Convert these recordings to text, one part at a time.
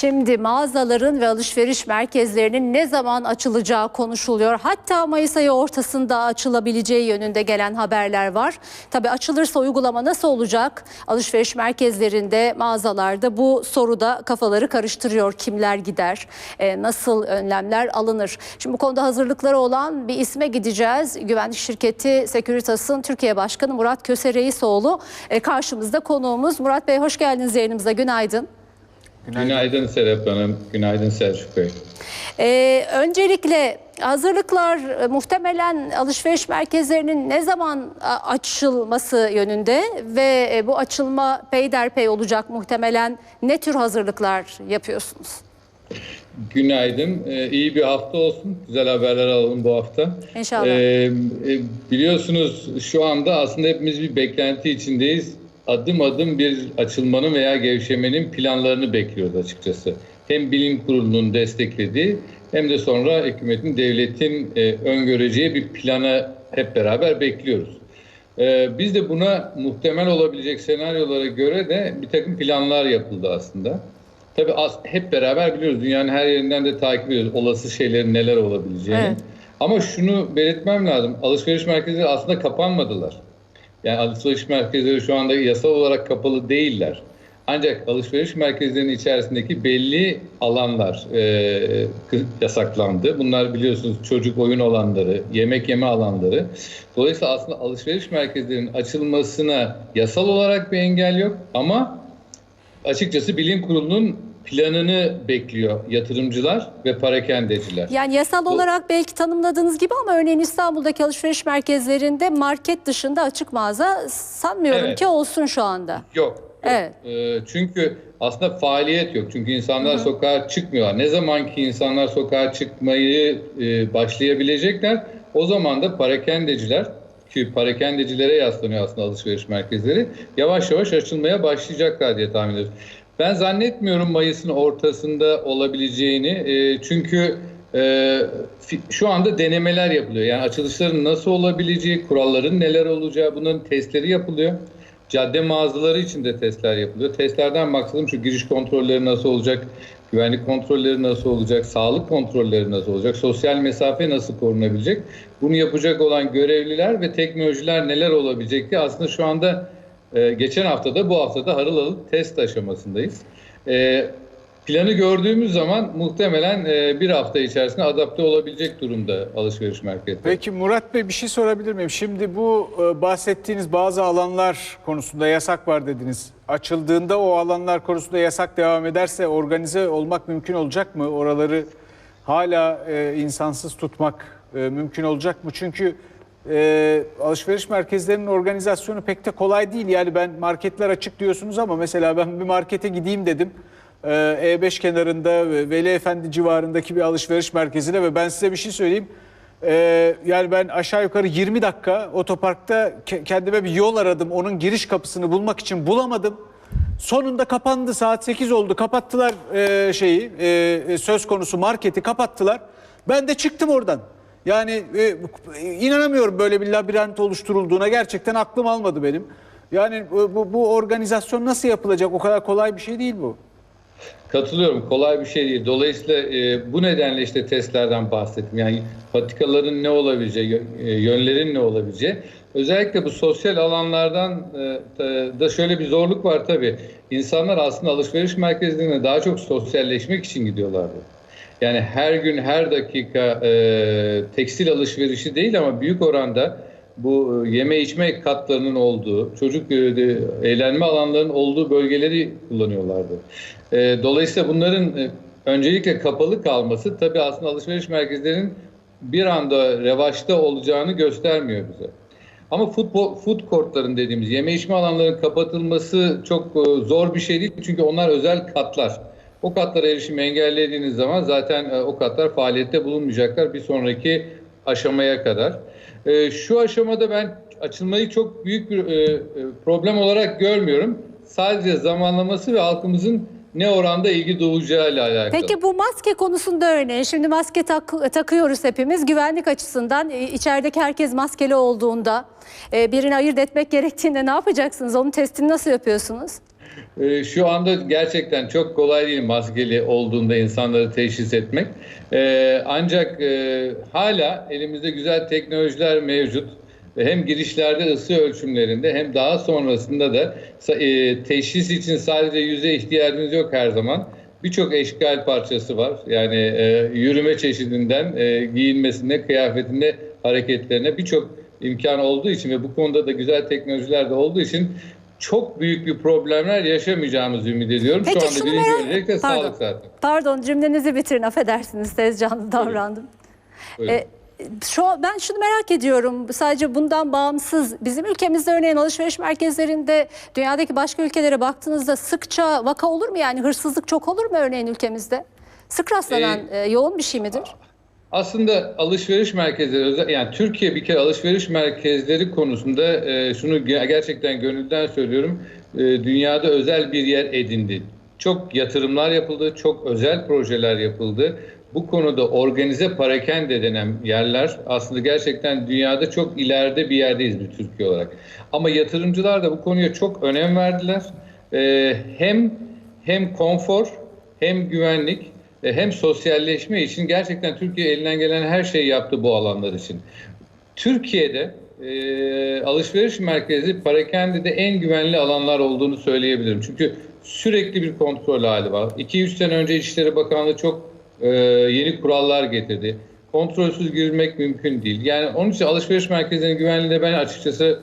Şimdi mağazaların ve alışveriş merkezlerinin ne zaman açılacağı konuşuluyor. Hatta Mayıs ayı ortasında açılabileceği yönünde gelen haberler var. Tabii açılırsa uygulama nasıl olacak? Alışveriş merkezlerinde, mağazalarda bu soruda kafaları karıştırıyor. Kimler gider? E, nasıl önlemler alınır? Şimdi bu konuda hazırlıkları olan bir isme gideceğiz. Güvenlik şirketi Securitas'ın Türkiye Başkanı Murat Köse Reisoğlu e, karşımızda konuğumuz. Murat Bey hoş geldiniz yayınımıza. Günaydın. Günaydın Serap Hanım, günaydın Selçuk Bey. Ee, öncelikle hazırlıklar e, muhtemelen alışveriş merkezlerinin ne zaman açılması yönünde ve e, bu açılma peyderpey olacak muhtemelen ne tür hazırlıklar yapıyorsunuz? Günaydın, ee, iyi bir hafta olsun. Güzel haberler alalım bu hafta. İnşallah. Ee, e, biliyorsunuz şu anda aslında hepimiz bir beklenti içindeyiz. Adım adım bir açılmanın veya gevşemenin planlarını bekliyoruz açıkçası. Hem bilim kurulunun desteklediği hem de sonra hükümetin, devletin e, öngöreceği bir plana hep beraber bekliyoruz. Ee, biz de buna muhtemel olabilecek senaryolara göre de bir takım planlar yapıldı aslında. Tabii az, hep beraber biliyoruz dünyanın her yerinden de takip ediyoruz olası şeylerin neler olabileceğini. Evet. Ama şunu belirtmem lazım. Alışveriş merkezleri aslında kapanmadılar. Yani alışveriş merkezleri şu anda yasal olarak kapalı değiller. Ancak alışveriş merkezlerinin içerisindeki belli alanlar e, yasaklandı. Bunlar biliyorsunuz çocuk oyun alanları, yemek yeme alanları. Dolayısıyla aslında alışveriş merkezlerinin açılmasına yasal olarak bir engel yok ama açıkçası bilim kurulunun planını bekliyor yatırımcılar ve parakendeciler. Yani yasal Bu- olarak belki tanımladığınız gibi ama örneğin İstanbul'daki alışveriş merkezlerinde market dışında açık mağaza sanmıyorum Evet. ki olsun şu anda. Yok. Evet. Ee, çünkü aslında faaliyet yok. Çünkü insanlar sokağa çıkmıyorlar. Ne zaman ki insanlar sokağa çıkmayı e, başlayabilecekler o zaman da parakendeciler ki parakendecilere yaslanıyor aslında alışveriş merkezleri yavaş yavaş açılmaya başlayacaklar diye tahmin ediyoruz. Ben zannetmiyorum Mayıs'ın ortasında olabileceğini. E, çünkü e, şu anda denemeler yapılıyor. Yani açılışların nasıl olabileceği, kuralların neler olacağı bunların testleri yapılıyor. Cadde mağazaları için de testler yapılıyor. Testlerden maksadım şu giriş kontrolleri nasıl olacak, güvenlik kontrolleri nasıl olacak, sağlık kontrolleri nasıl olacak, sosyal mesafe nasıl korunabilecek? Bunu yapacak olan görevliler ve teknolojiler neler olabilecek diye aslında şu anda e, geçen haftada bu haftada harıl harıl test aşamasındayız. E, planı gördüğümüz zaman muhtemelen e, bir hafta içerisinde adapte olabilecek durumda alışveriş merkezleri. Peki Murat Bey bir şey sorabilir miyim? Şimdi bu e, bahsettiğiniz bazı alanlar konusunda yasak var dediniz. Açıldığında o alanlar konusunda yasak devam ederse organize olmak mümkün olacak mı? Oraları hala e, insansız tutmak e, mümkün olacak mı? Çünkü e, alışveriş merkezlerinin organizasyonu pek de kolay değil. Yani ben marketler açık diyorsunuz ama mesela ben bir markete gideyim dedim. Ee, E5 kenarında ve Veli Efendi civarındaki bir alışveriş merkezine ve ben size bir şey söyleyeyim. Ee, yani ben aşağı yukarı 20 dakika otoparkta ke- kendime bir yol aradım. Onun giriş kapısını bulmak için bulamadım. Sonunda kapandı saat 8 oldu. Kapattılar e, şeyi e, söz konusu marketi kapattılar. Ben de çıktım oradan. Yani e, inanamıyorum böyle bir labirent oluşturulduğuna. Gerçekten aklım almadı benim. Yani bu, bu, bu organizasyon nasıl yapılacak? O kadar kolay bir şey değil bu. Katılıyorum. Kolay bir şey değil. Dolayısıyla e, bu nedenle işte testlerden bahsettim. Yani patikaların ne olabileceği, e, yönlerin ne olabileceği. Özellikle bu sosyal alanlardan e, da şöyle bir zorluk var tabii. İnsanlar aslında alışveriş merkezlerine daha çok sosyalleşmek için gidiyorlardı. Yani her gün, her dakika e, tekstil alışverişi değil ama büyük oranda bu e, yeme içme katlarının olduğu, çocuk e, eğlenme alanlarının olduğu bölgeleri kullanıyorlardı. E, dolayısıyla bunların e, öncelikle kapalı kalması tabii aslında alışveriş merkezlerinin bir anda revaçta olacağını göstermiyor bize. Ama futbol, food courtların dediğimiz yeme içme alanlarının kapatılması çok zor bir şey değil. Çünkü onlar özel katlar. O katlara erişimi engellediğiniz zaman zaten e, o katlar faaliyette bulunmayacaklar bir sonraki aşamaya kadar. E, Şu aşamada ben açılmayı çok büyük bir e, problem olarak görmüyorum. Sadece zamanlaması ve halkımızın ne oranda ilgi duyacağıyla alakalı. Peki bu maske konusunda örneğin şimdi maske tak- takıyoruz hepimiz güvenlik açısından içerideki herkes maskeli olduğunda birini ayırt etmek gerektiğinde ne yapacaksınız? Onun testini nasıl yapıyorsunuz? Ee, Şu anda gerçekten çok kolay değil maskeli olduğunda insanları teşhis etmek. Ee, Ancak e, hala elimizde güzel teknolojiler mevcut. Hem girişlerde ısı ölçümlerinde hem daha sonrasında da e, teşhis için sadece yüze ihtiyacınız yok her zaman. Birçok eşkal parçası var. Yani e, yürüme çeşidinden e, giyinmesine, kıyafetine, hareketlerine birçok imkan olduğu için ve bu konuda da güzel teknolojiler de olduğu için çok büyük bir problemler yaşamayacağımızı ümit ediyorum. Peki Şu anda şunu birinci merak- öncelikle Pardon. sağlık zaten. Pardon cümlenizi bitirin affedersiniz tez canlı davrandım. Buyurun. E, şu ben şunu merak ediyorum. Sadece bundan bağımsız bizim ülkemizde örneğin alışveriş merkezlerinde dünyadaki başka ülkelere baktığınızda sıkça vaka olur mu? Yani hırsızlık çok olur mu örneğin ülkemizde? Sık rastlanan e, yoğun bir şey midir? Aslında alışveriş merkezleri, yani Türkiye bir kere alışveriş merkezleri konusunda e, şunu ge- gerçekten gönülden söylüyorum, e, dünyada özel bir yer edindi. Çok yatırımlar yapıldı, çok özel projeler yapıldı. Bu konuda organize parakende denen yerler aslında gerçekten dünyada çok ileride bir yerdeyiz bir Türkiye olarak. Ama yatırımcılar da bu konuya çok önem verdiler. E, hem hem konfor hem güvenlik hem sosyalleşme için gerçekten Türkiye elinden gelen her şeyi yaptı bu alanlar için. Türkiye'de e, alışveriş merkezi Parakende'de en güvenli alanlar olduğunu söyleyebilirim. Çünkü sürekli bir kontrol hali var. 2-3 sene önce İçişleri Bakanlığı çok e, yeni kurallar getirdi. Kontrolsüz girmek mümkün değil. Yani onun için alışveriş merkezlerinin güvenliğinde ben açıkçası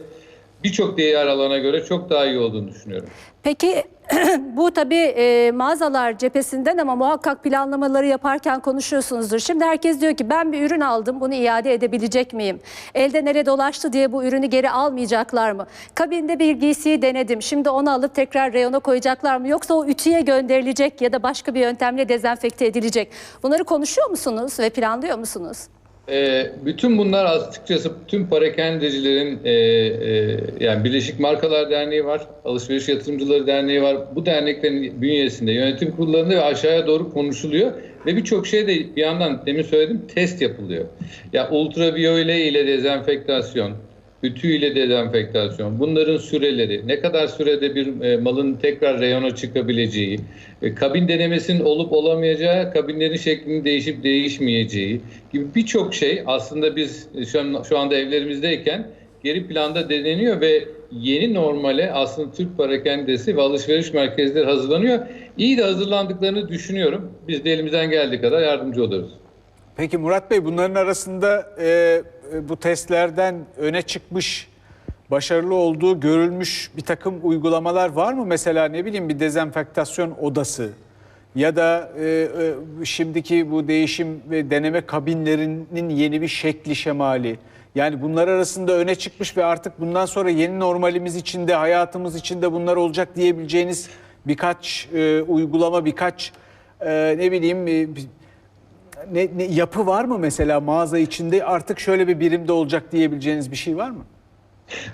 birçok diğer alana göre çok daha iyi olduğunu düşünüyorum. Peki bu tabii e, mağazalar cephesinden ama muhakkak planlamaları yaparken konuşuyorsunuzdur. Şimdi herkes diyor ki ben bir ürün aldım bunu iade edebilecek miyim? Elde nere dolaştı diye bu ürünü geri almayacaklar mı? Kabinde bir giysiyi denedim. Şimdi onu alıp tekrar reyona koyacaklar mı? Yoksa o ütüye gönderilecek ya da başka bir yöntemle dezenfekte edilecek. Bunları konuşuyor musunuz ve planlıyor musunuz? E, bütün bunlar açıkçası tüm parakendecilerin e, e, yani Birleşik Markalar Derneği var, Alışveriş Yatırımcıları Derneği var. Bu derneklerin bünyesinde yönetim kurullarında ve aşağıya doğru konuşuluyor ve birçok şey de bir yandan demin söyledim test yapılıyor. Ya ultraviyole ile dezenfektasyon, ütü ile dezenfektasyon, bunların süreleri, ne kadar sürede bir e, malın tekrar reyona çıkabileceği, e, kabin denemesinin olup olamayacağı, kabinlerin şeklinin değişip değişmeyeceği gibi birçok şey aslında biz şu, an, şu anda evlerimizdeyken geri planda deneniyor ve yeni normale aslında Türk parakendesi ve alışveriş merkezleri hazırlanıyor. İyi de hazırlandıklarını düşünüyorum. Biz de elimizden geldiği kadar yardımcı oluruz. Peki Murat Bey bunların arasında e, e, bu testlerden öne çıkmış, başarılı olduğu görülmüş bir takım uygulamalar var mı? Mesela ne bileyim bir dezenfektasyon odası ya da e, e, şimdiki bu değişim ve deneme kabinlerinin yeni bir şekli şemali. Yani bunlar arasında öne çıkmış ve artık bundan sonra yeni normalimiz içinde, hayatımız içinde bunlar olacak diyebileceğiniz birkaç e, uygulama, birkaç e, ne bileyim e, ne, ne yapı var mı mesela mağaza içinde artık şöyle bir birimde olacak diyebileceğiniz bir şey var mı?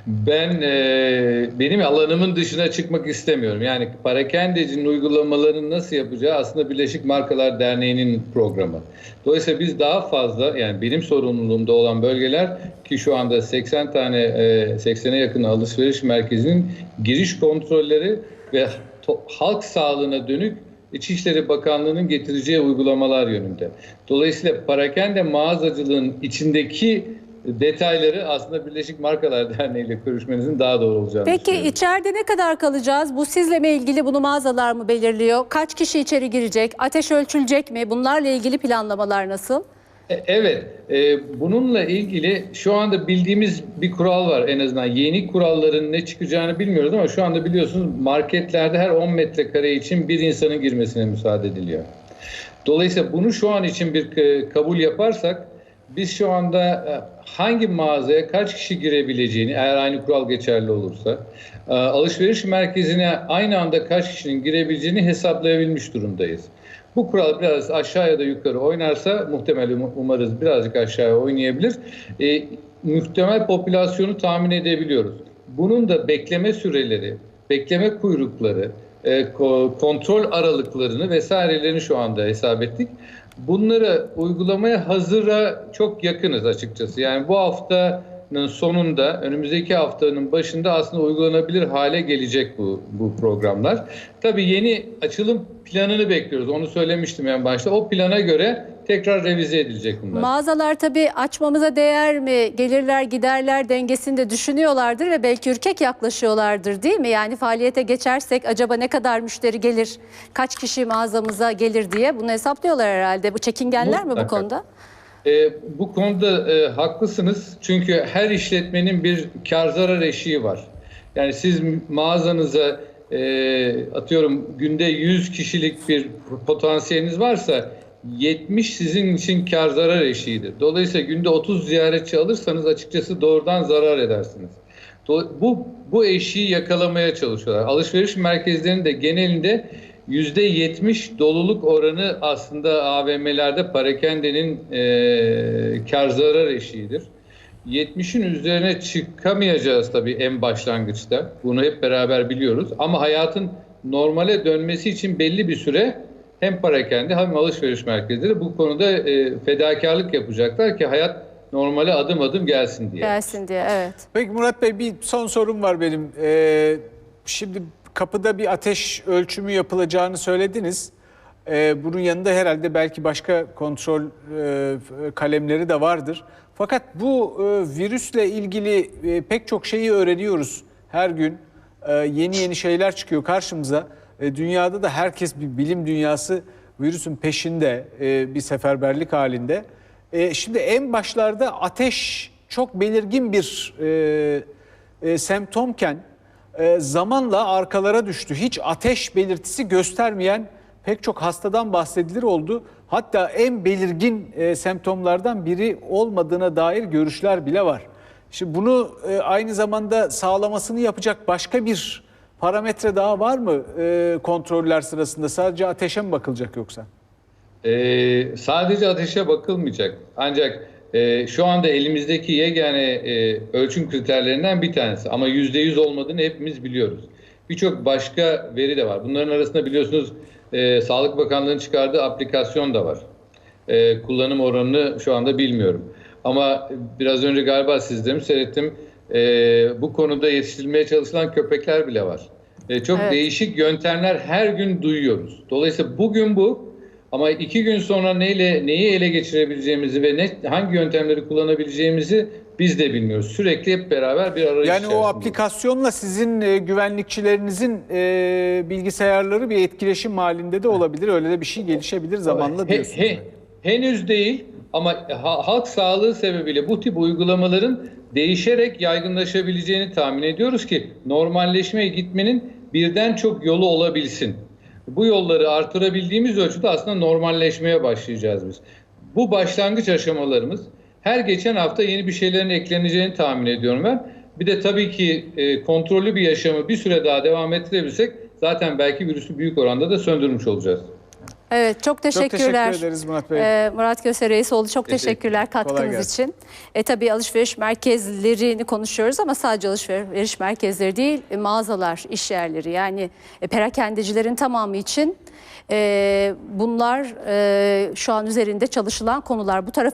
Ben e, benim alanımın dışına çıkmak istemiyorum. Yani parakendecinin uygulamalarını nasıl yapacağı aslında Birleşik Markalar Derneği'nin programı. Dolayısıyla biz daha fazla yani benim sorumluluğumda olan bölgeler ki şu anda 80 tane e, 80'e yakın alışveriş merkezinin giriş kontrolleri ve halk sağlığına dönük İçişleri Bakanlığı'nın getireceği uygulamalar yönünde. Dolayısıyla parakende mağazacılığın içindeki detayları aslında Birleşik Markalar Derneği ile görüşmenizin daha doğru olacağını Peki içeride ne kadar kalacağız? Bu sizle mi ilgili bunu mağazalar mı belirliyor? Kaç kişi içeri girecek? Ateş ölçülecek mi? Bunlarla ilgili planlamalar nasıl? E, Evet, e, bununla ilgili şu anda bildiğimiz bir kural var en azından. Yeni kuralların ne çıkacağını bilmiyoruz ama şu anda biliyorsunuz marketlerde her 10 metrekare için bir insanın girmesine müsaade ediliyor. Dolayısıyla bunu şu an için bir e, kabul yaparsak biz şu anda e, hangi mağazaya kaç kişi girebileceğini eğer aynı kural geçerli olursa alışveriş merkezine aynı anda kaç kişinin girebileceğini hesaplayabilmiş durumdayız. Bu kural biraz aşağı ya da yukarı oynarsa muhtemelen umarız birazcık aşağıya oynayabilir. E, muhtemel popülasyonu tahmin edebiliyoruz. Bunun da bekleme süreleri, bekleme kuyrukları, e, ko- kontrol aralıklarını vesairelerini şu anda hesap ettik. Bunları uygulamaya hazıra çok yakınız açıkçası. Yani bu hafta sonunda önümüzdeki haftanın başında aslında uygulanabilir hale gelecek bu bu programlar. Tabii yeni açılım planını bekliyoruz. Onu söylemiştim en başta. O plana göre tekrar revize edilecek bunlar. Mağazalar tabii açmamıza değer mi, gelirler giderler dengesini de düşünüyorlardır ve belki ürkek yaklaşıyorlardır değil mi? Yani faaliyete geçersek acaba ne kadar müşteri gelir, kaç kişi mağazamıza gelir diye bunu hesaplıyorlar herhalde. Bu çekingenler mi bu Mutlaka. konuda? E, bu konuda e, haklısınız. Çünkü her işletmenin bir kar zarar eşiği var. Yani siz mağazanıza e, atıyorum günde 100 kişilik bir potansiyeliniz varsa 70 sizin için kar zarar eşiğidir. Dolayısıyla günde 30 ziyaretçi alırsanız açıkçası doğrudan zarar edersiniz. Bu bu eşiği yakalamaya çalışıyorlar. Alışveriş merkezlerinin de genelinde %70 doluluk oranı aslında AVM'lerde parakendenin e, kar zarar eşiğidir. 70'in üzerine çıkamayacağız tabii en başlangıçta. Bunu hep beraber biliyoruz. Ama hayatın normale dönmesi için belli bir süre hem parakende hem alışveriş merkezleri bu konuda e, fedakarlık yapacaklar ki hayat normale adım adım gelsin diye. Gelsin diye evet. Peki Murat Bey bir son sorum var benim. Ee, şimdi kapıda bir ateş ölçümü yapılacağını söylediniz. Ee, bunun yanında herhalde belki başka kontrol e, kalemleri de vardır. Fakat bu e, virüsle ilgili e, pek çok şeyi öğreniyoruz her gün. E, yeni yeni şeyler çıkıyor karşımıza. E, dünyada da herkes bir bilim dünyası virüsün peşinde e, bir seferberlik halinde. E, şimdi en başlarda ateş çok belirgin bir e, e, semptomken e, zamanla arkalara düştü. Hiç ateş belirtisi göstermeyen pek çok hastadan bahsedilir oldu. Hatta en belirgin e, semptomlardan biri olmadığına dair görüşler bile var. Şimdi bunu e, aynı zamanda sağlamasını yapacak başka bir parametre daha var mı e, kontroller sırasında? Sadece ateşe mi bakılacak yoksa? Ee, sadece ateşe bakılmayacak. Ancak e, şu anda elimizdeki yegane e, ölçüm kriterlerinden bir tanesi. Ama %100 olmadığını hepimiz biliyoruz. Birçok başka veri de var. Bunların arasında biliyorsunuz e, Sağlık Bakanlığı'nın çıkardığı aplikasyon da var. E, kullanım oranını şu anda bilmiyorum. Ama biraz önce galiba sizde mi seyrettim. E, bu konuda yetiştirilmeye çalışılan köpekler bile var. E, çok Evet. değişik yöntemler her gün duyuyoruz. Dolayısıyla bugün bu ama iki gün sonra neyle neyi ele geçirebileceğimizi ve ne, hangi yöntemleri kullanabileceğimizi biz de bilmiyoruz. Sürekli hep beraber bir arayış Yani o aplikasyonla sizin e, güvenlikçilerinizin e, bilgisayarları bir etkileşim halinde de olabilir. Öyle de bir şey gelişebilir zamanla He- diyorsunuz. he- henüz değil ama ha- halk sağlığı sebebiyle bu tip uygulamaların değişerek yaygınlaşabileceğini tahmin ediyoruz ki normalleşmeye gitmenin birden çok yolu olabilsin. Bu yolları artırabildiğimiz ölçüde aslında normalleşmeye başlayacağız biz. Bu başlangıç aşamalarımız her geçen hafta yeni bir şeylerin ekleneceğini tahmin ediyorum ben. Bir de tabii ki e, kontrollü bir yaşamı bir süre daha devam ettirebilsek zaten belki virüsü büyük oranda da söndürmüş olacağız. Evet çok teşekkürler. teşekkür ederiz Murat Bey. Ee, Murat Köse Reisoğlu çok Teşekkür- teşekkürler katkınız için. E, tabii alışveriş merkezlerini konuşuyoruz ama sadece alışveriş merkezleri değil e, mağazalar, iş yerleri yani e, perakendecilerin tamamı için e, bunlar e, şu an üzerinde çalışılan konular. Bu taraf